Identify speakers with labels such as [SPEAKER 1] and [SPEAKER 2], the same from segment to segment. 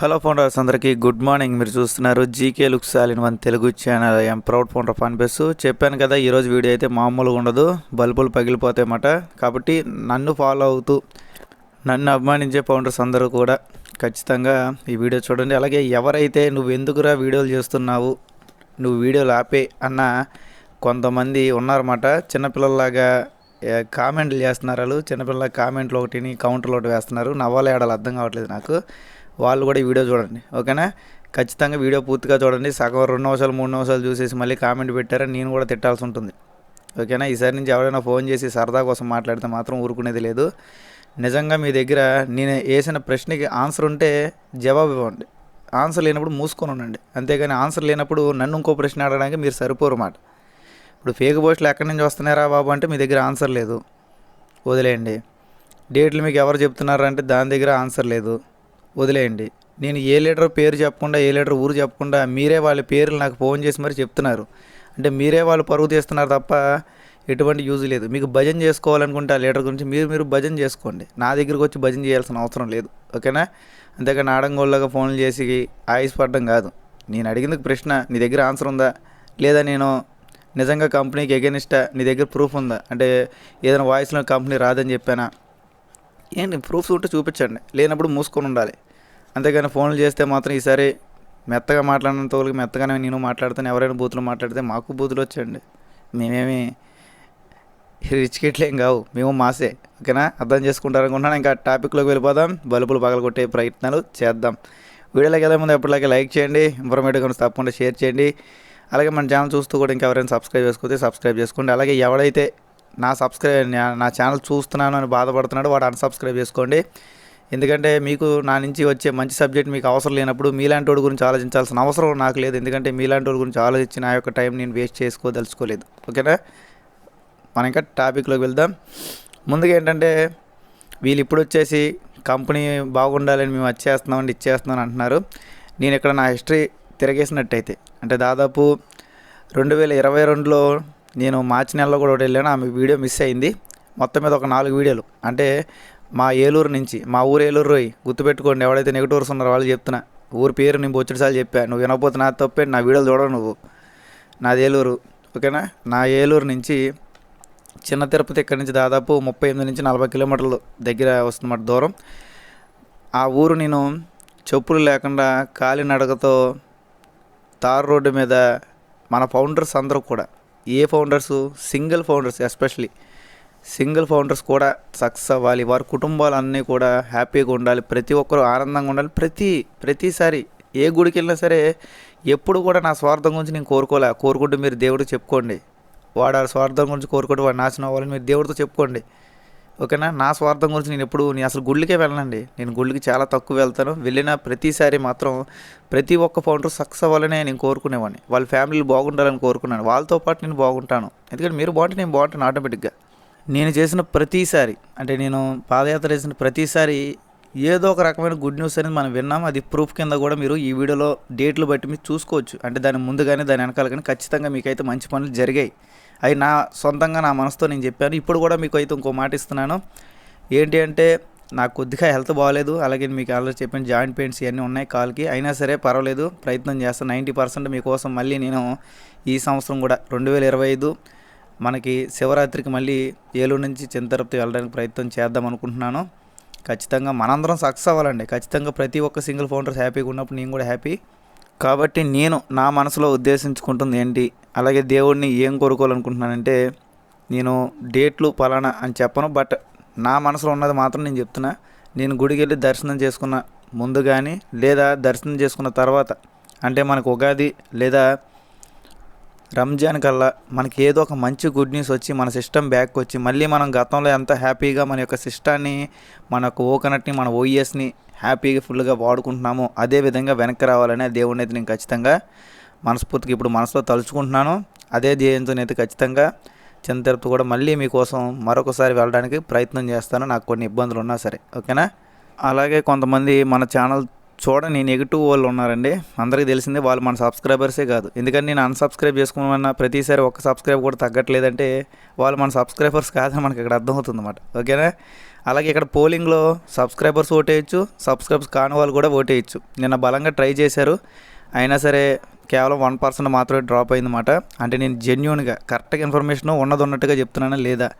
[SPEAKER 1] Hello founders అందరికీ good morning మీరు చూస్తున్నారు GK looks సాలిన్ one Telugu channel I'm proud founder fun బెస్ చెప్పాను కదా ఈరోజు వీడియో అయితే మామూలుగా ఉండదు బల్బులు పగిలిపోతాయి అన్నమాట. కాబట్టి నన్ను ఫాలో అవుతూ నన్ను అభిమానించే ఫౌండర్స్ అందరూ కూడా ఖచ్చితంగా ఈ వీడియో చూడండి. అలాగే ఎవరైతే నువ్వు ఎందుకురా వీడియోలు చేస్తున్నావు నువ్వు వీడియోలు ఆపే అన్న కొంతమంది ఉన్నారన్నమాట. చిన్నపిల్లల్లాగా కామెంట్లు చేస్తున్నారు వాళ్ళు. చిన్నపిల్లల కామెంట్లు ఒకటిని కౌంటర్లు ఒకటి వేస్తున్నారు. నవ్వాలి ఆడాలి అర్థం కావట్లేదు నాకు. వాళ్ళు కూడా ఈ వీడియో చూడండి ఓకేనా? ఖచ్చితంగా వీడియో పూర్తిగా చూడండి. సగం రెండు నిమిషాలు మూడు నిమిషాలు చూసేసి మళ్ళీ కామెంట్ పెట్టారని నేను కూడా తిట్టాల్సి ఉంటుంది ఓకేనా? ఈసారి నుంచి ఎవరైనా ఫోన్ చేసి సరదా కోసం మాట్లాడితే మాత్రం ఊరుకునేది లేదు. నిజంగా మీ దగ్గర నేను వేసిన ప్రశ్నకి ఆన్సర్ ఉంటే జవాబు ఇవ్వండి. ఆన్సర్ లేనప్పుడు మూసుకొని ఉండండి. అంతేగాని ఆన్సర్ లేనప్పుడు నన్ను ఇంకో ప్రశ్న అడగడానికి మీరు సరిపోరు మాట. ఇప్పుడు ఫేక్ పోస్టులు ఎక్కడి నుంచి వస్తున్నారా బాబు అంటే మీ దగ్గర ఆన్సర్ లేదు. వదిలేయండి. డేట్లు మీకు ఎవరు చెప్తున్నారు అంటే దాని దగ్గర ఆన్సర్ లేదు. వదిలేయండి. నేను ఏ లీటర్ పేరు చెప్పకుండా ఏ లీటర్ ఊరు చెప్పకుండా మీరే వాళ్ళ పేర్లు నాకు ఫోన్ చేసి మరి చెప్తున్నారు. అంటే మీరే వాళ్ళు పరుగు తీస్తున్నారు తప్ప ఎటువంటి యూజ్ లేదు. మీకు భజన చేసుకోవాలనుకుంటే ఆ లీటర్ గురించి మీరు మీరు భజన చేసుకోండి. నా దగ్గరకు వచ్చి భజన చేయాల్సిన అవసరం లేదు. ఓకేనా? అంతేకాని ఆడంగోళ్ళగా ఫోన్లు చేసి ఆయుస్ పడడం కాదు. నేను అడిగింది ప్రశ్న నీ దగ్గర ఆన్సర్ ఉందా? లేదా నేను నిజంగా కంపెనీకి ఎగెనిస్టా? నీ దగ్గర ప్రూఫ్ ఉందా? అంటే ఏదైనా వాయిస్లో కంపెనీ రాదని చెప్పానా? ఏంటి ప్రూఫ్స్ ఉంటే చూపించండి. లేనప్పుడు మూసుకొని ఉండాలి. అంతేగాని ఫోన్లు చేస్తే మాత్రం ఈసారి మెత్తగా మాట్లాడినంత వాళ్ళకి మెత్తగానే నేను మాట్లాడతాను ఎవరైనా బూతులు మాట్లాడితే మాకు బూతులు వచ్చండి మేమేమి రిచ్ కిట్లేం కావు మేము మాసే ఓకేనా? అర్థం చేసుకుంటారు అనుకుంటున్నాను ఇంకా టాపిక్లోకి వెళ్ళిపోదాం. బల్బులు పగలగొట్టే ప్రయత్నాలు చేద్దాం. వీడియోలోకి వెళ్ళే ముందు ఎప్పటిలాగే లైక్ చేయండి ఇన్ఫర్మేటివ్ తప్పకుండా షేర్ చేయండి. అలాగే మన ఛానల్ చూస్తూ కూడా ఇంకెవరైనా సబ్స్క్రైబ్ చేసుకుంటే సబ్స్క్రైబ్ చేసుకోండి. అలాగే ఎవడైతే నా సబ్స్క్రైబ్ నా- నా ఛానల్ చూస్తున్నాను అని బాధపడుతున్నాడు వాడు అన్సబ్స్క్రైబ్ చేసుకోండి. ఎందుకంటే మీకు నా నుంచి వచ్చే మంచి సబ్జెక్ట్ మీకు అవసరం లేనప్పుడు మీలాంటి వాడి గురించి ఆలోచించాల్సిన అవసరం నాకు లేదు. ఎందుకంటే మీలాంటి వాడి గురించి ఆలోచించి నా యొక్క టైం నేను వేస్ట్ చేసుకోదలుచుకోలేదు. ఓకేనా? మనం ఇంకా టాపిక్లోకి వెళ్దాం. ముందుగా ఏంటంటే వీళ్ళు ఇప్పుడు వచ్చేసి కంపెనీ బాగుండాలని మేము వచ్చేస్తున్నామండి ఇచ్చేస్తున్నాం అంటున్నారు. నేను ఇక్కడ నా హిస్టరీ తిరగేసినట్టయితే అంటే దాదాపు రెండు వేల ఇరవై రెండులో నేను మార్చి నెలలో కూడా ఒకటి వెళ్ళాను. ఆమె వీడియో మిస్ అయింది. మొత్తం మీద ఒక నాలుగు వీడియోలు. అంటే మా ఏలూరు నుంచి మా ఊరు ఏలూరు రోయ్ గుర్తుపెట్టుకోండి ఎవడైతే నెగటివర్స్ ఉన్నారో వాళ్ళు చెప్తున్నా. ఊరి పేరు నేను బొచ్చడిసార్లు చెప్పా. నువ్వు వినకపోతే నా తప్పే నా వీడియోలు చూడవు నువ్వు. నాది ఏలూరు ఓకేనా? నా ఏలూరు నుంచి చిన్న తిరుపతి ఇక్కడి నుంచి దాదాపు ముప్పై ఎనిమిది నుంచి నలభై కిలోమీటర్లు దగ్గర వస్తున్నమాట దూరం. ఆ ఊరు నేను చెప్పులు లేకుండా కాలినడకతో తార్ రోడ్డు మీద మన ఫౌండర్స్ అందరూ కూడా ఏ founders single founders especially single founders కూడా సక్సెస్ అవ్వాలి. వారి కుటుంబాలన్నీ కూడా హ్యాపీగా ఉండాలి. ప్రతి ఒక్కరూ ఆనందంగా ఉండాలి. ప్రతి ప్రతిసారి ఏ గుడికి వెళ్ళినా సరే ఎప్పుడు కూడా నా స్వార్థం గురించి నేను కోరుకోలే. కోరుకుంటూ మీరు దేవుడికి చెప్పుకోండి. వాడు ఆ స్వార్థం గురించి కోరుకుంటూ వాడు నాశనం అవ్వాలని మీరు దేవుడితో చెప్పుకోండి. ఓకేనా? నా స్వార్థం గురించి నేను ఎప్పుడు నేను అసలు గుళ్ళకే వెళ్ళనండి. నేను గుళ్ళకి చాలా తక్కువ వెళ్తాను. వెళ్ళిన ప్రతిసారి మాత్రం ప్రతి ఒక్క ఫౌండర్ సక్సెస్ అవ్వాలనే నేను కోరుకునేవాడిని. వాళ్ళ ఫ్యామిలీలు బాగుండాలని కోరుకున్నాను. వాళ్ళతో పాటు నేను బాగుంటాను. ఎందుకంటే మీరు బాగుంటే నేను బాగుంటాను ఆటోమేటిక్గా. నేను చేసిన ప్రతిసారి అంటే నేను పాదయాత్ర చేసిన ప్రతిసారి ఏదో ఒక రకమైన గుడ్ న్యూస్ అనేది మనం విన్నాం. అది ప్రూఫ్ కింద కూడా మీరు ఈ వీడియోలో డేట్లు బట్టి మీరు చూసుకోవచ్చు. అంటే దాని ముందు కానీ దాని వెనకాల కానీ ఖచ్చితంగా మీకైతే మంచి పనులు జరిగాయి. అవి నా సొంతంగా నా మనసుతో నేను చెప్పాను. ఇప్పుడు కూడా మీకు అయితే ఇంకో మాట ఇస్తున్నాను. ఏంటి అంటే నాకు కొద్దిగా హెల్త్ బాగాలేదు అలాగే మీకు ఆల్రెడీ చెప్పిన జాయింట్ పెయిన్స్ ఇవన్నీ ఉన్నాయి కాల్కి. అయినా సరే పర్వాలేదు. ప్రయత్నం చేస్తాను నైంటీ పర్సెంట్ మీకోసం మళ్ళీ నేను ఈ సంవత్సరం కూడా రెండు వేల ఇరవై ఐదు మనకి శివరాత్రికి మళ్ళీ ఏలూరు నుంచి చింతరప్తి వెళ్ళడానికి ప్రయత్నం చేద్దాం అనుకుంటున్నాను. ఖచ్చితంగా మనందరం సక్సెస్ అవ్వాలండి. ఖచ్చితంగా ప్రతి ఒక్క సింగిల్ ఫౌండర్స్ హ్యాపీగా ఉన్నప్పుడు నేను కూడా హ్యాపీ. కాబట్టి నేను నా మనసులో ఉద్దేశించుకుంటుంది ఏంటి? అలాగే దేవుడిని ఏం కోరుకోవాలనుకుంటున్నానంటే నేను డేట్లు పలానా అని చెప్పను. బట్ నా మనసులో ఉన్నది మాత్రం నేను చెప్తున్నా. నేను గుడికి వెళ్ళి దర్శనం చేసుకున్న ముందు కానీ లేదా దర్శనం చేసుకున్న తర్వాత అంటే మనకు ఉగాది లేదా రంజాన్ కల్లా మనకి ఏదో ఒక మంచి గుడ్ న్యూస్ వచ్చి మన సిస్టమ్ బ్యాక్ వచ్చి మళ్ళీ మనం గతంలో ఎంత హ్యాపీగా మన యొక్క సిస్టాన్ని మన యొక్క ఓకనట్ని మన ఓఎస్ని హ్యాపీగా ఫుల్గా వాడుకుంటున్నామో అదే విధంగా వెనక్కి రావాలని దేవుడిని అయితే నేను ఖచ్చితంగా మనస్ఫూర్తికి ఇప్పుడు మనసులో తలుచుకుంటున్నాను. అదే ధ్యేయంతో అయితే ఖచ్చితంగా చిన్న తిరుపతి కూడా మళ్ళీ మీకోసం మరొకసారి వెళ్ళడానికి ప్రయత్నం చేస్తాను. నాకు కొన్ని ఇబ్బందులు ఉన్నా సరే. ఓకేనా? అలాగే కొంతమంది మన ఛానల్ చూడని నెగిటివ్ వాళ్ళు ఉన్నారండి. అందరికీ తెలిసిందే వాళ్ళు మన సబ్స్క్రైబర్సే కాదు. ఎందుకంటే నేను అన్సబ్స్క్రైబ్ చేసుకోమన్నా ప్రతిసారి ఒక్క సబ్స్క్రైబ్ కూడా తగ్గట్లేదంటే వాళ్ళు మన సబ్స్క్రైబర్స్ కాదని మనకి ఇక్కడ అర్థమవుతుంది అనమాట ఓకేనా? అలాగే ఇక్కడ పోలింగ్లో సబ్స్క్రైబర్స్ ఓటేయచ్చు సబ్స్క్రైబర్స్ కాని వాళ్ళు కూడా ఓటేయచ్చు. నిన్న బలంగా ట్రై చేశారు. అయినా సరే కేవలం వన్ పర్సెంట్ మాత్రమే డ్రాప్ అయిందన్నమాట. అంటే నేను జెన్యున్గా కరెక్ట్గా ఇన్ఫర్మేషన్ ఉన్నది ఉన్నట్టుగా చెప్తున్నానా లేదా?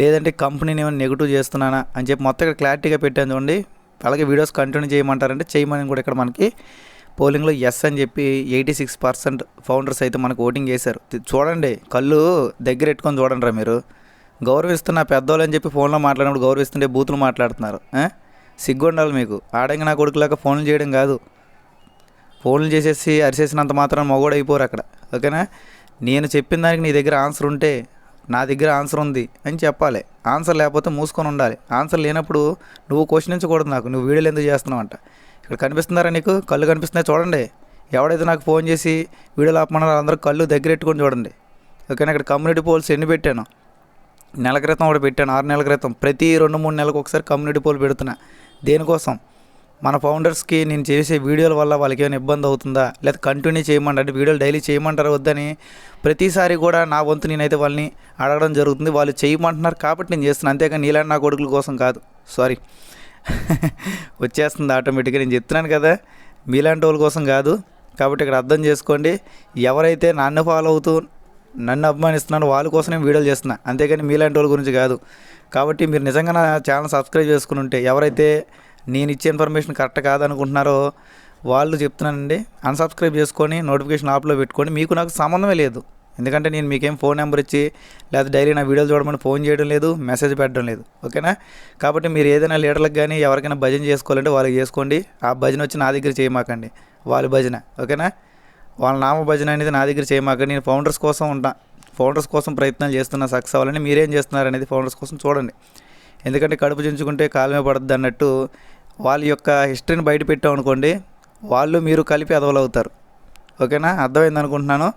[SPEAKER 1] లేదంటే కంపెనీని ఏమైనా నెగిటివ్ చేస్తున్నానా? అని చెప్పి మొత్తం ఇక్కడ క్లారిటీగా పెట్టాను చూడండి. అలాగే వీడియోస్ కంటిన్యూ చేయమంటారంటే చేయమని కూడా ఇక్కడ మనకి పోలింగ్లో ఎస్ అని చెప్పి ఎయిటీ సిక్స్ పర్సెంట్ ఫౌండర్స్ అయితే మనకు ఓటింగ్ చేశారు. చూడండి కళ్ళు దగ్గర పెట్టుకొని చూడండి రా మీరు. గౌరవిస్తున్న పెద్దోళ్ళు అని చెప్పి ఫోన్లో మాట్లాడినప్పుడు గౌరవిస్తుంటే బూతులు మాట్లాడుతున్నారు. సిగ్గుండాలి సిగ్గు ఉండాలి మీకు. ఆడంగా నా కొడుకులాగా ఫోన్లు చేయడం కాదు. ఫోన్లు చేసేసి అరిసేసినంత మాత్రం మగోడు అయిపోరు అక్కడ. ఓకేనా? నేను చెప్పిన దానికి నీ దగ్గర ఆన్సర్ ఉంటే నా దగ్గర ఆన్సర్ ఉంది అని చెప్పాలి. ఆన్సర్ లేకపోతే మూసుకొని ఉండాలి. ఆన్సర్ లేనప్పుడు నువ్వు క్వశ్చనించకూడదు నాకు. నువ్వు వీడియోలు ఎందుకు చేస్తున్నావు అంట. ఇక్కడ కనిపిస్తున్నారా నీకు? కళ్ళు కనిపిస్తున్నాయి చూడండి. ఎవడైతే నాకు ఫోన్ చేసి వీడియోలు ఆపమన్నారో అందరూ కళ్ళు దగ్గర పెట్టుకొని చూడండి. ఓకేనా? ఇక్కడ కమ్యూనిటీ పోల్స్ ఎన్ని పెట్టాను? నెల క్రితం కూడా పెట్టాను. ఆరు నెలల క్రితం. ప్రతి రెండు మూడు నెలలకు ఒకసారి కమ్యూనిటీ పోల్ పెడుతున్నా. దేనికోసం? మన ఫౌండర్స్కి నేను చేసే వీడియోల వల్ల వాళ్ళకి ఏమైనా ఇబ్బంది అవుతుందా? లేదా కంటిన్యూ చేయమంటారు? అంటే వీడియోలు డైలీ చేయమంటారా? వద్దని ప్రతిసారి కూడా నా వంతు నేనైతే వాళ్ళని అడగడం జరుగుతుంది. వాళ్ళు చేయమంటున్నారు కాబట్టి నేను చేస్తున్నాను అంతేకాని నీలాంటి నా కొడుకుల కోసం కాదు. సారీ వచ్చేస్తుంది ఆటోమేటిక్గా. నేను చెప్తున్నాను కదా మీలాంటి వాళ్ళ కోసం కాదు. కాబట్టి ఇక్కడ అర్థం చేసుకోండి. ఎవరైతే నన్ను ఫాలో అవుతూ నన్ను అభిమానిస్తున్నాను వాళ్ళ కోసం నేను వీడియోలు చేస్తున్నా. అంతేగాని మీలాంటి వాళ్ళ గురించి కాదు. కాబట్టి మీరు నిజంగా నా ఛానల్ సబ్స్క్రైబ్ చేసుకుని ఉంటే ఎవరైతే నేను ఇచ్చే ఇన్ఫర్మేషన్ కరెక్ట్ కాదనుకుంటున్నారో వాళ్ళు చెప్తున్నానండి. అన్సబ్స్క్రైబ్ చేసుకొని నోటిఫికేషన్ ఆప్లో పెట్టుకొని మీకు నాకు సంబంధమే లేదు. ఎందుకంటే నేను మీకేం ఫోన్ నెంబర్ ఇచ్చి లేదా డైలీ నా వీడియోలు చూడమని ఫోన్ చేయడం లేదు మెసేజ్ పెట్టడం లేదు. ఓకేనా? కాబట్టి మీరు ఏదైనా లీడర్లకు కానీ ఎవరికైనా భజన చేసుకోవాలంటే వాళ్ళకి చేసుకోండి. ఆ భజన వచ్చి నా దగ్గర చేయమాకండి. వాళ్ళ భజన. ఓకేనా? వాళ్ళ నామ భజన అనేది నా దగ్గర చేయమాకండి. నేను ఫౌండర్స్ కోసం ఉంటా. ఫౌండర్స్ కోసం ప్రయత్నాలు చేస్తున్నా సక్సెస్ అవ్వాలని మీరేం చేస్తున్నారు అనేది ఫౌండర్స్ కోసం చూడండి. ఎందుకంటే కడుపు చించుకుంటే కాలమే పడుతుంది అన్నట్టు వాళ్ళ యొక్క హిస్టరీని బయట పెట్టాం అనుకోండి వాళ్ళు మీరు కలిపి అదవలవుతారు ఓకేనా? అర్థమైంది అనుకుంటున్నాను.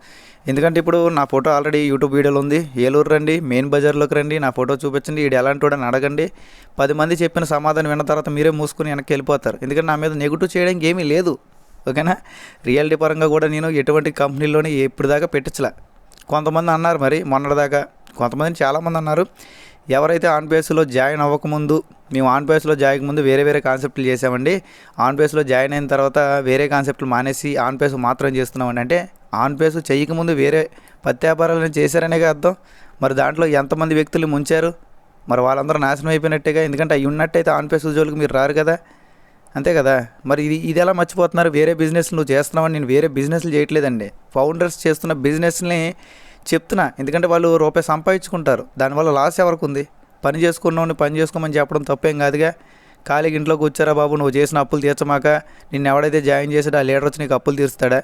[SPEAKER 1] ఎందుకంటే ఇప్పుడు నా ఫోటో ఆల్రెడీ యూట్యూబ్ వీడియోలో ఉంది. ఏలూరు రండి మెయిన్ బజార్లోకి రండి నా ఫోటో చూపించండి. వీడు ఎలాంటి వాడని అడగండి. పది మంది చెప్పిన సమాధానం విన్న తర్వాత మీరే మూసుకుని వెనక్కి వెళ్ళిపోతారు. ఎందుకంటే నా మీద నెగిటివ్ చేయడానికి ఏమీ లేదు. ఓకేనా? రియాలిటీ పరంగా కూడా నేను ఎటువంటి కంపెనీలోనే ఎప్పుడు దాకా పెట్టించలే. కొంతమంది అన్నారు మరి మొన్నటిదాకా. కొంతమంది చాలామంది అన్నారు. ఎవరైతే ఆన్ బేస్లో జాయిన్ అవ్వకముందు మేము ఆన్ బేస్లో జాయిన్ ముందు వేరే వేరే కాన్సెప్ట్లు చేసామండి. ఆన్ బేస్లో జాయిన్ అయిన తర్వాత వేరే కాన్సెప్ట్లు మానేసి ఆన్ బేస్ మాత్రం చేస్తున్నామండి. అంటే ఆన్ బేస్ చేయకముందు వేరే పత్తి వ్యాపారాలను చేశారనేగా అర్థం. మరి దాంట్లో ఎంతమంది వ్యక్తులు ముంచారు? మరి వాళ్ళందరూ నాశనం అయిపోయినట్టేగా? ఎందుకంటే అవి ఉన్నట్టయితే ఆన్ బేస్ జోలికి మీరు రారు కదా. అంతే కదా? మరి ఇది ఇది ఎలా మర్చిపోతున్నారు? వేరే బిజినెస్ నువ్వు చేస్తున్నావని నేను వేరే బిజినెస్లు చేయట్లేదండి. ఫౌండర్స్ చేస్తున్న బిజినెస్ని చెప్తున్నా. ఎందుకంటే వాళ్ళు రూపాయి సంపాదించుకుంటారు. దానివల్ల లాస్ ఎవరికి ఉంది పని చేసుకున్నవాడిని పని చేసుకోమని చెప్పడం తప్పేం కాదుగా. ఖాళీగా ఇంట్లో కూర్చారా బాబు? నువ్వు చేసిన అప్పులు తీర్చమాక నిన్ను ఎవడైతే జాయిన్ చేసాడో ఆ లీడర్ వచ్చి నీకు అప్పులు తీరుస్తాడా?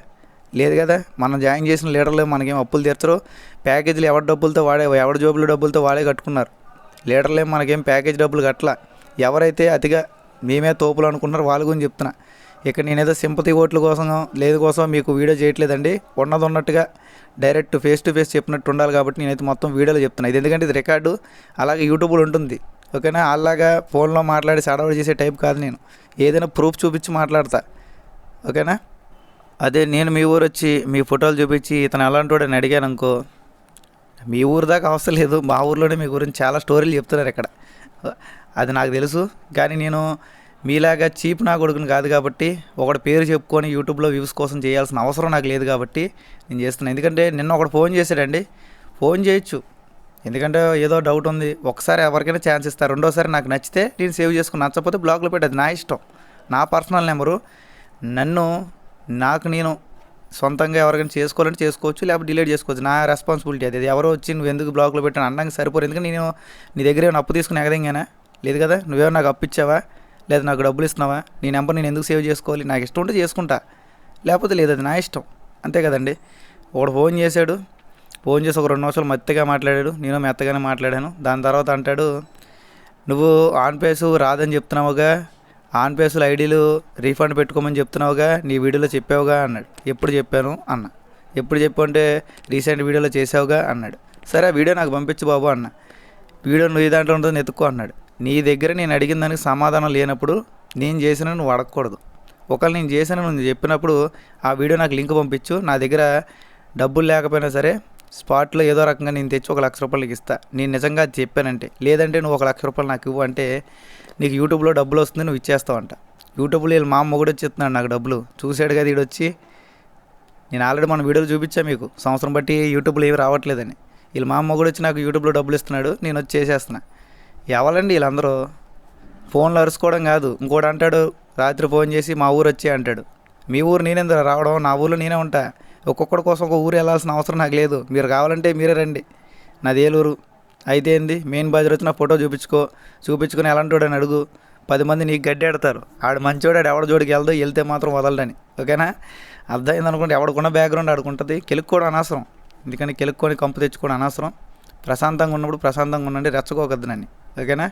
[SPEAKER 1] లేదు కదా. మనం జాయిన్ చేసిన లీడర్లు మనకేం అప్పులు తీర్చరు. ప్యాకేజీలు ఎవరి డబ్బులతో వాడే ఎవరి జోబుల డబ్బులతో వాడే కట్టుకున్నారు. లీడర్లే మనకేం ప్యాకేజ్ డబ్బులు కట్టలా. ఎవరైతే అతిగా మేమే తోపులు అనుకున్నారో వాళ్ళ గురించి చెప్తున్నా. ఇక్కడ నేనేదో సింపతి ఓట్ల కోసం లేదు కోసం మీకు వీడియో చేయట్లేదండి. ఉన్నది ఉన్నట్టుగా డైరెక్ట్ ఫేస్ టు ఫేస్ చెప్పినట్టు ఉండాలి కాబట్టి నేనైతే మొత్తం వీడియోలో చెప్తున్నాను ఇది ఎందుకంటే ఇది రికార్డు అలాగే యూట్యూబ్లో ఉంటుంది. ఓకేనా? అలాగా ఫోన్లో మాట్లాడి సడవడి చేసే టైప్ కాదు నేను. ఏదైనా ప్రూఫ్ చూపించి మాట్లాడతా. ఓకేనా? అదే నేను మీ ఊరు వచ్చి మీ ఫోటోలు చూపించి ఇతను ఎలాంటి వాడని అడిగాను అనుకో మీ ఊరు దాకా అవసరం లేదు. మా ఊర్లోనే మీ గురించి చాలా స్టోరీలు చెప్తున్నారు ఇక్కడ. అది నాకు తెలుసు. కానీ నేను మీలాగా చీప్ నా కొడుకుని కాదు కాబట్టి ఒకటి పేరు చెప్పుకొని యూట్యూబ్లో వ్యూస్ కోసం చేయాల్సిన అవసరం నాకు లేదు కాబట్టి నేను చేస్తున్నాను ఎందుకంటే నిన్న ఒకడు ఫోన్ చేశాడండి. ఫోన్ చేయొచ్చు. ఎందుకంటే ఏదో డౌట్ ఉంది. ఒకసారి ఎవరికైనా ఛాన్స్ ఇస్తారు రెండోసారి నాకు నచ్చితే నేను సేవ్ చేసుకుని నచ్చకపోతే బ్లాక్లో పెట్టేది నా ఇష్టం. నా పర్సనల్ నెంబరు. నన్ను నాకు నేను సొంతంగా ఎవరికైనా చేసుకోవాలంటే చేసుకోవచ్చు లేకపోతే డిలీట్ చేసుకోవచ్చు. నా రెస్పాన్సిబిలిటీ అది. అది ఎవరో వచ్చి నువ్వు ఎందుకు బ్లాక్లో పెట్టాను అనడానికి సరిపోరు. ఎందుకంటే నేను నీ దగ్గర ఏమైనా అప్పు తీసుకుని ఎగదంగానా? లేదు కదా? నువ్వేమో నాకు అప్పు ఇచ్చావా? లేదా నాకు డబ్బులు ఇస్తున్నావా? నీ నెంబర్ నేను ఎందుకు సేవ్ చేసుకోవాలి? నాకు ఇష్టం ఉంటే చేసుకుంటా. లేకపోతే లేదు అది నా ఇష్టం. అంతే కదండి. ఒకడు ఫోన్ చేశాడు. ఫోన్ చేసి ఒక రెండు నిమిషాలు మెత్తగా మాట్లాడాడు. నేను మెత్తగానే మాట్లాడాను. దాని తర్వాత అంటాడు నువ్వు ఆన్ పేసు రాదని చెప్తున్నావుగా. ఆన్ పేసులు ఐడీలు రీఫండ్ పెట్టుకోమని చెప్తున్నావుగా. నీ వీడియోలో చెప్పావుగా అన్నాడు. ఎప్పుడు చెప్పాను? అన్న. ఎప్పుడు చెప్పు అంటే రీసెంట్ వీడియోలో చేసావుగా అన్నాడు. సరే ఆ వీడియో నాకు పంపించు బాబు అన్న. వీడియో నువ్వు దాంట్లో ఉంటుంది ఎత్తుకో అన్నాడు. నీ దగ్గర నేను అడిగిన దానికి సమాధానం లేనప్పుడు నేను చేసిన నువ్వు అడగకూడదు. ఒకవేళ నేను చేసిన నువ్వు చెప్పినప్పుడు ఆ వీడియో నాకు లింక్ పంపించు. నా దగ్గర డబ్బులు లేకపోయినా సరే స్పాట్లో ఏదో రకంగా నేను తెచ్చి ఒక లక్ష రూపాయలకి ఇస్తా. నేను నిజంగా అది చెప్పానంటే. లేదంటే నువ్వు ఒక లక్ష రూపాయలు నాకు ఇవ్వు అంటే నీకు యూట్యూబ్లో డబ్బులు వస్తుంది నువ్వు ఇచ్చేస్తావంట యూట్యూబ్లో వీళ్ళు మా అమ్మ కూడా ఇచ్చేస్తున్నాడు నాకు డబ్బులు. చూసాడు కదా వీడు వచ్చి. నేను ఆల్రెడీ మన వీడియోలు చూపించా మీకు. సంవత్సరం బట్టి యూట్యూబ్లో ఏమి రావట్లేదని. వీళ్ళు మా అమ్మ కూడా వచ్చి నాకు యూట్యూబ్లో డబ్బులు ఇస్తున్నాడు. నేను వచ్చి చేసేస్తున్నా. ఎవరండి వీళ్ళందరూ? ఫోన్లు అరుచుకోవడం కాదు. ఇంకోటి అంటాడు రాత్రి ఫోన్ చేసి మా ఊరు వచ్చే అంటాడు. మీ ఊరు నేనేందుకు రావడం నా ఊర్లో నేనే ఉంటా. ఒక్కొక్కడి కోసం ఒక ఊరు వెళ్ళాల్సిన అవసరం నాకు లేదు. మీరు కావాలంటే మీరే రండి. నాది ఏలూరు. అయితే ఏంది? మెయిన్ బజార్ వచ్చిన ఫోటో చూపించుకో చూపించుకుని ఎలాంటి అని అడుగు. పది మంది నీకు గడ్డి ఆడతారు ఆడు మంచివాడు ఆడు ఎవడ జోడికి వెళ్దో వెళ్తే మాత్రం వదలడని. ఓకేనా? అర్థమైంది అనుకుంటే ఎవడుకున్న బ్యాక్గ్రౌండ్ ఆడుకుంటుంది కెలుక్కోవడం అనవసరం. ఎందుకని? కెలుక్కొని కంపు తెచ్చుకోవడం అనవసరం. ప్రశాంతంగా ఉన్నప్పుడు ప్రశాంతంగా ఉండండి. రెచ్చగోకద్దు నన్ను. ఓకేనా?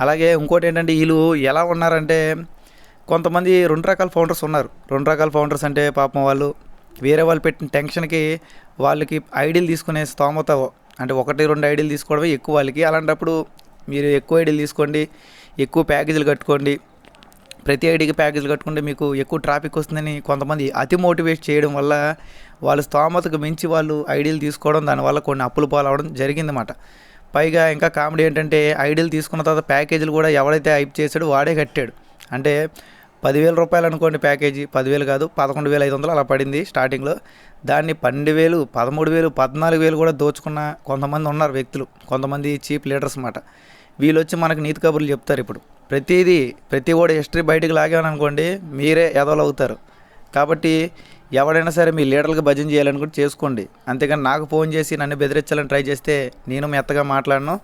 [SPEAKER 1] అలాగే ఇంకోటి ఏంటంటే వీళ్ళు ఎలా ఉన్నారంటే కొంతమంది రెండు రకాల ఫౌండర్స్ ఉన్నారు. రెండు రకాల ఫౌండర్స్ అంటే పాపం వాళ్ళు వేరే వాళ్ళు పెట్టిన టెన్షన్కి వాళ్ళకి ఐడియలు తీసుకునే స్తోమత అంటే ఒకటి రెండు ఐడియలు తీసుకోవడమే ఎక్కువ వాళ్ళకి. అలాంటప్పుడు మీరు ఎక్కువ ఐడియలు తీసుకోండి ఎక్కువ ప్యాకేజీలు కట్టుకోండి. ప్రతి ఐడికి ప్యాకేజీలు కట్టుకుంటే మీకు ఎక్కువ ట్రాఫిక్ వస్తుందని కొంతమంది అతి మోటివేట్ చేయడం వల్ల వాళ్ళ స్తోమతకు మించి వాళ్ళు ఐడియలు తీసుకోవడం దానివల్ల కొన్ని అప్పులు పాలవడం జరిగిందన్నమాట. పైగా ఇంకా కామెడీ ఏంటంటే ఐడియల్ తీసుకున్న తర్వాత ప్యాకేజీలు కూడా ఎవడైతే హైప్ చేశాడో వాడే కట్టాడు. అంటే పదివేల రూపాయలు అనుకోండి ప్యాకేజీ పదివేలు కాదు పదకొండు వేల ఐదు వందలు అలా పడింది స్టార్టింగ్లో దాన్ని పన్నెండు వేలు పదమూడు వేలు పద్నాలుగు వేలు కూడా దోచుకున్న కొంతమంది ఉన్నారు వ్యక్తులు. కొంతమంది చీప్ లీడర్స్ అన్నమాట. వీళ్ళు వచ్చి మనకు నీతి కబుర్లు చెప్తారు ఇప్పుడు. ప్రతిదీ ప్రతి కూడా హిస్టరీ బయటకు లాగామనుకోండి మీరే ఎదవలు అవుతారు. కాబట్టి ఎవడైనా సరే మీ లీడర్లకు భజన చేయాలనుకుంటే చేసుకోండి. అంతేగాని నాకు ఫోన్ చేసి నన్ను బెదిరించాలని ట్రై చేస్తే నేను మెత్తగా మాట్లాడను.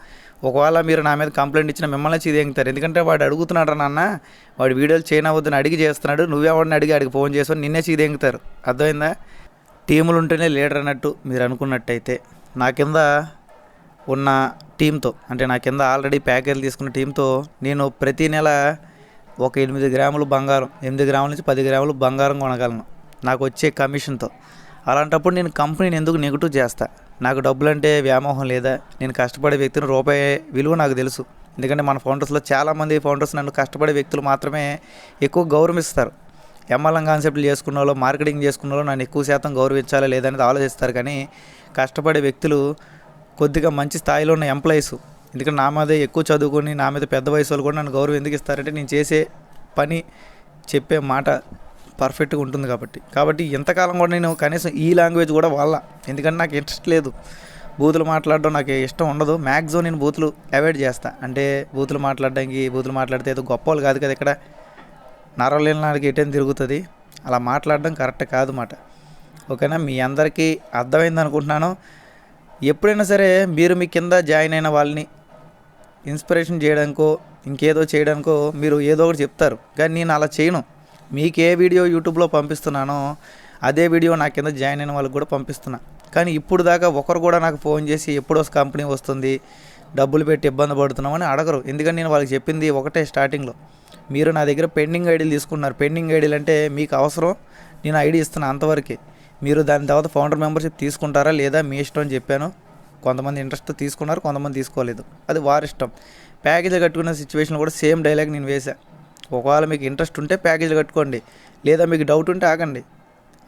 [SPEAKER 1] ఒకవేళ మీరు నా మీద కంప్లైంట్ ఇచ్చిన మిమ్మల్ని చీదేంగుతారు. ఎందుకంటే వాడు అడుగుతున్నాడు నాన్న వాడు వీడియోలు చేయనవద్దని అడిగి చేస్తున్నాడు. నువ్వెవడిని అడిగి అడిగి ఫోన్ చేసుకొని నిన్నే చీదేంగుతారు. అర్థమైందా? టీములు ఉంటేనే లీడర్ అన్నట్టు మీరు అనుకున్నట్టయితే నా కింద ఉన్న టీంతో అంటే నా కింద ఆల్రెడీ ప్యాకేజీలు తీసుకున్న టీంతో నేను ప్రతి నెల ఒక ఎనిమిది గ్రాములు బంగారం ఎనిమిది గ్రాముల నుంచి పది గ్రాములు బంగారం కొనగలను. నాకు వచ్చే కమిషన్తో. అలాంటప్పుడు నేను కంపెనీని ఎందుకు నెగిటివ్ చేస్తా? నాకు డబ్బులంటే వ్యామోహం లేదా? నేను కష్టపడే వ్యక్తిని రూపాయి విలువ నాకు తెలుసు. ఎందుకంటే మన ఫౌండర్స్లో చాలామంది ఫౌండర్స్ నన్ను కష్టపడే వ్యక్తులు మాత్రమే ఎక్కువ గౌరవిస్తారు. ఎంఎల్ఎం కాన్సెప్ట్లు చేసుకున్న వాళ్ళు మార్కెటింగ్ చేసుకున్న వాళ్ళు నన్ను ఎక్కువ శాతం గౌరవించాలా లేదనేది ఆలోచిస్తారు కానీ కష్టపడే వ్యక్తులు కొద్దిగా మంచి స్థాయిలో ఉన్న ఎంప్లాయీస్. ఎందుకంటే నా మీద ఎక్కువ చదువుకొని నా మీద పెద్ద వయసు వాళ్ళు కూడా నన్ను గౌరవం ఎందుకు ఇస్తారంటే నేను చేసే పని చెప్పే మాట పర్ఫెక్ట్గా ఉంటుంది కాబట్టి. కాబట్టి ఇంతకాలం కూడా నేను కనీసం ఈ లాంగ్వేజ్ కూడా వాళ్ళ. ఎందుకంటే నాకు ఇంట్రెస్ట్ లేదు. బూతులు మాట్లాడడం నాకు ఇష్టం ఉండదు. మ్యాక్సిమం నేను బూతులు అవాయిడ్ చేస్తా. అంటే బూతులు మాట్లాడడానికి బూతులు మాట్లాడితే ఏదో గొప్ప వాళ్ళు కాదు కదా ఇక్కడ. నరలేని నాడికి ఎటైనా తిరుగుతుంది. అలా మాట్లాడడం కరెక్ట్ కాదు మాట. ఓకేనా? మీ అందరికీ అర్థమైంది అనుకుంటున్నాను. ఎప్పుడైనా సరే మీరు మీ కింద జాయిన్ అయిన వాళ్ళని ఇన్స్పిరేషన్ చేయడానికో ఇంకేదో చేయడానికో మీరు ఏదో ఒకటి చెప్తారు. కానీ నేను అలా చేయను. మీకు ఏ వీడియో యూట్యూబ్లో పంపిస్తున్నానో అదే వీడియో నా కింద జాయిన్ అయిన వాళ్ళకి కూడా పంపిస్తున్నా. కానీ ఇప్పుడు దాకా ఒకరు కూడా నాకు ఫోన్ చేసి ఎప్పుడు కంపెనీ వస్తుంది డబ్బులు పెట్టి ఇబ్బంది పడుతున్నామని అడగరు. ఎందుకంటే నేను వాళ్ళకి చెప్పింది ఒకటే స్టార్టింగ్లో. మీరు నా దగ్గర పెండింగ్ ఐడీలు తీసుకున్నారు పెండింగ్ ఐడీలు అంటే మీకు అవసరం నేను ఐడి ఇస్తున్నా అంతవరకే. మీరు దాని తర్వాత ఫౌండర్ మెంబర్షిప్ తీసుకుంటారా లేదా మీ ఇష్టం అని చెప్పాను. కొంతమంది ఇంట్రెస్ట్ తీసుకున్నారు కొంతమంది తీసుకోలేదు. అది వారి ఇష్టం. ప్యాకేజీలు కట్టుకున్న సిచ్యువేషన్ కూడా సేమ్ డైలాగ్ నేను వేసా ఒకవేళ మీకు ఇంట్రెస్ట్ ఉంటే ప్యాకేజీలు కట్టుకోండి. లేదా మీకు డౌట్ ఉంటే ఆగండి.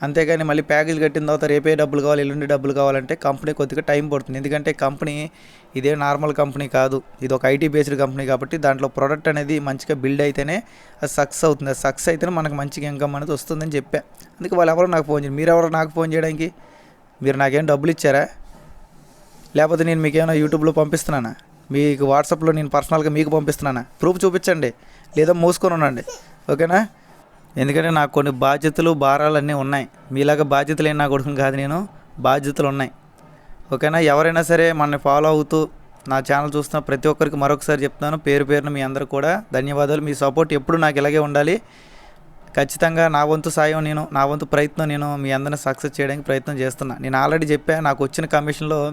[SPEAKER 1] అంతేగాని మళ్ళీ ప్యాకేజ్ కట్టిన తర్వాత రేపే డబ్బులు కావాలి ఎల్లుండి డబ్బులు కావాలంటే కంపెనీ కొద్దిగా టైం పడుతుంది. ఎందుకంటే కంపెనీ ఇదే నార్మల్ కంపెనీ కాదు. ఇది ఒక ఐటీ బేస్డ్ కంపెనీ కాబట్టి దాంట్లో ప్రోడక్ట్ అనేది మంచిగా బిల్డ్ అయితేనే అది సక్సెస్ అవుతుంది. అది సక్సెస్ అయితేనే మనకు మంచిగా ఇన్కమ్ అనేది వస్తుందని చెప్పా. అందుకే వాళ్ళు ఎవరో నాకు ఫోన్ చేయండి మీరు ఎవరో నాకు ఫోన్ చేయడానికి? మీరు నాకేం డబ్బులు ఇచ్చారా? లేకపోతే నేను మీకు ఏమైనా యూట్యూబ్లో పంపిస్తున్నానా? మీకు వాట్సాప్లో నేను పర్సనల్గా మీకు పంపిస్తున్నానా? ప్రూఫ్ చూపించండి. లేదా మూసుకొని ఉండండి. ఓకేనా? ఎందుకంటే నాకు కొన్ని బాధ్యతలు భారాలు అన్నీ ఉన్నాయి. మీలాగా బాధ్యతలు ఏం నా కొడుకుని కాదు నేను. బాధ్యతలు ఉన్నాయి. ఓకేనా? ఎవరైనా సరే మనని ఫాలో అవుతూ నా ఛానల్ చూస్తున్న ప్రతి ఒక్కరికి మరొకసారి చెప్తున్నాను. పేరు పేరున మీ అందరూ కూడా ధన్యవాదాలు. మీ సపోర్ట్ ఎప్పుడు నాకు ఇలాగే ఉండాలి. ఖచ్చితంగా నా వంతు సాయం నేను నా వంతు ప్రయత్నం నేను మీ అందరిని సక్సెస్ చేయడానికి ప్రయత్నం చేస్తున్నా. నేను ఆల్రెడీ చెప్పా నాకు వచ్చిన కమిషన్లో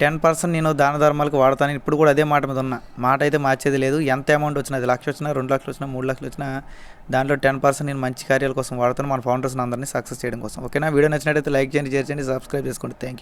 [SPEAKER 1] టెన్ పర్సెంట్ నేను దాన ధర్మాలకు వాడతాను. ఇప్పుడు కూడా అదే మాట మీద ఉన్నా. మాట అయితే మార్చేది లేదు. ఎంత అమౌంట్ వచ్చినా అది లక్ష వచ్చినా రెండు లక్షలు వచ్చినా మూడు లక్షలు వచ్చినా దాంట్లో టెన్ పర్సెంట్ నేను మంచి కార్యాల కోసం వాడతాను. మన ఫౌండర్స్ని అందరినీ సక్సెస్ చేయడం కోసం. ఓకేనా? వీడియో నచ్చినట్టయితే లైక్ చేయండి షేర్ చేయండి సబ్స్క్రైబ్ చేసుకోండి. Thank you